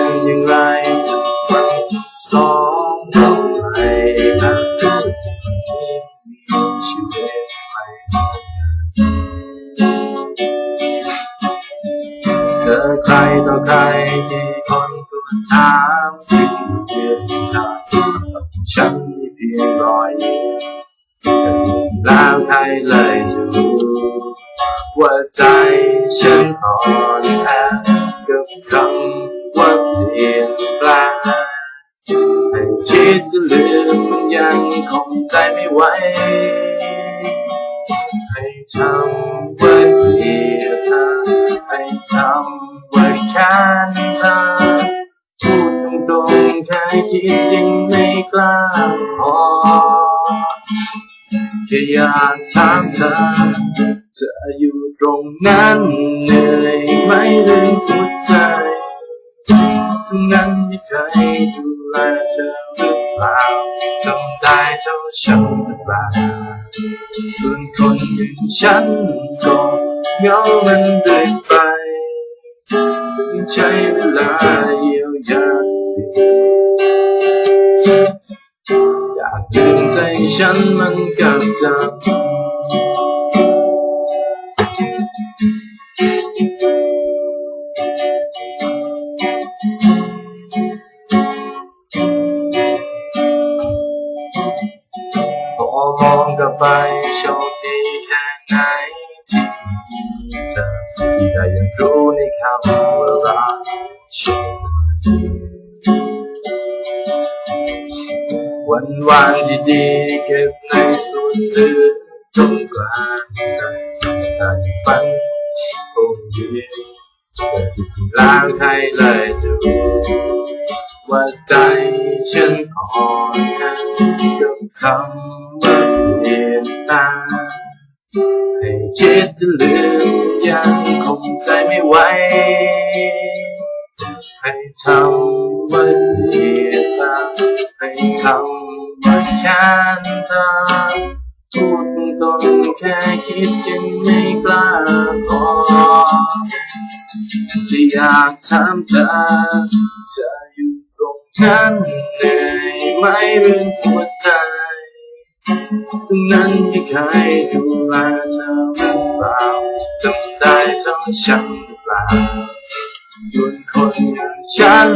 จะเป็นอย่างไรวันที่สองเราไปนมีชีวิตใหม่เจอใครต่อใครที่คนก็ถามถึงเรื่องราวของฉันมีเพียงรอยแต่จริงแล้วใครเลยจะรู้ว่าใจฉันอ่อนแอกับคำ คิดจะลืมมันยังคงใจไม่ไหว ให้ทำไว้เพื่อเธอ ให้ทำไว้แค่เธอ พูดตรงๆแค่คิดยังไม่กล้าพอแค่อยากถามเธอ เธออยู่ตรงนั้นเหนื่อยไหมเรื่องหัวใจนั้น ไม่เคยดูแลเธอหรือเปล่าทำได้เท่าฉันหรือเปล่าส่วนคนอย่างฉันก็เหงามันเรื่อยไปยังใช้เวลาเยียวยาสิอยากดึงใจฉันมันกลับจับพ ไปโชคดีแค่ไหนที่มีเธอที่ได้ยังรู้ในคำว่ารักฉันวันวานที่ดีเก็บในส่วนลึกตรงกลางใจแต่ฝันคงยืนแต่ที่จริงแล้วใครเลยจะรู้ว่าใจฉันอ่อนแอกับคำ คิดจะลืมยังคงใจไม่ไหวให้ทำไว้เพียงเธอให้ทำไว้แค่เธอพูดตรงแค่คิดยังไม่กล้าพอจะอยากถามเธอเธออยู่ตรงนั้นเหนื่อยไหมเรื่องหัวใจ นั้นไม่เคยดูแลเธอหรือเปล่าจำได้เท่าฉันหรือเปล่า ส่วนคนอย่างฉัน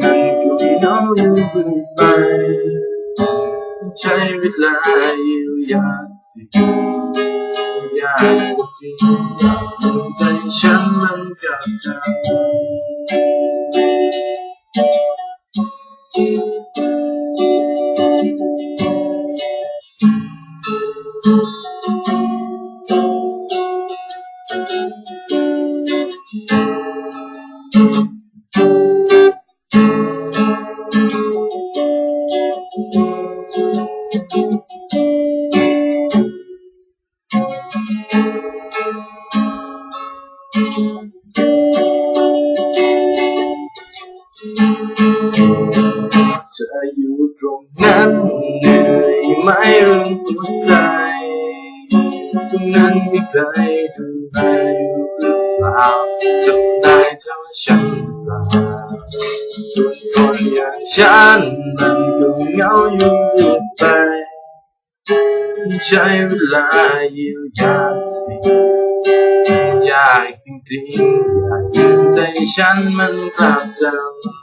มันก็เหงาอยู่เรื่อยไปใช้เวลาเยียวยาสิอยากจะจริงอยากดูใจฉันมันกับเธอ เธออยู่ตรงนั้นเหนื่อยไหมเรื่องหัวใจ ตรงนั้นไม่เคยดูแลอยู่หรือเปล่าจำได้เท่าฉันหรือเปล่าส่วนคนอย่างฉันมันก็เหงาอยู่เรื่อยไปใช้เวลาเยียวยาสิยากจริงๆอยากยืนใจฉันมันกลับจำ